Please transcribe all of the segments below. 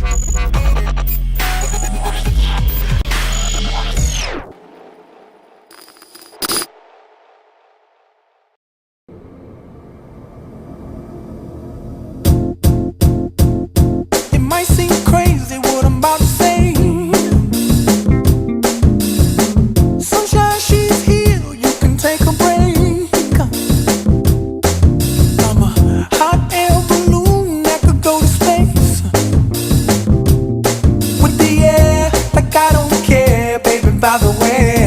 Música I don't care, baby. By the way,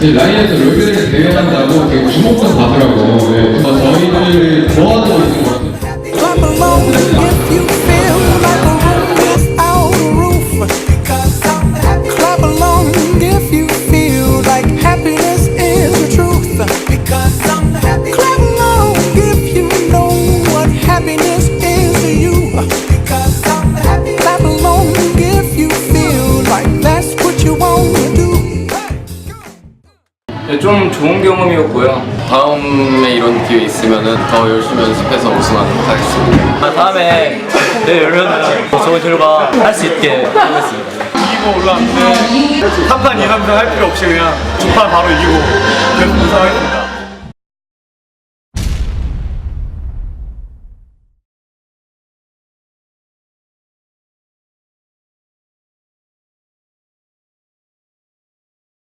라인에서 롤들을 대응한다고 되게 주목도 받더라고. 네. 어, 저희들을 좋아하고 있는 네, 좀 좋은 경험이었고요. 다음에 이런 기회 있으면은 더 열심히 연습해서 우승하도록 하겠습니다. 아, 다음에 내 열면 좋은 결과 할 수 있게 하겠습니다. 이기고 올라왔는데 3판 2, 3선 할 필요 없이 그냥 두판 바로 이기고 그래서 우승하겠습니다.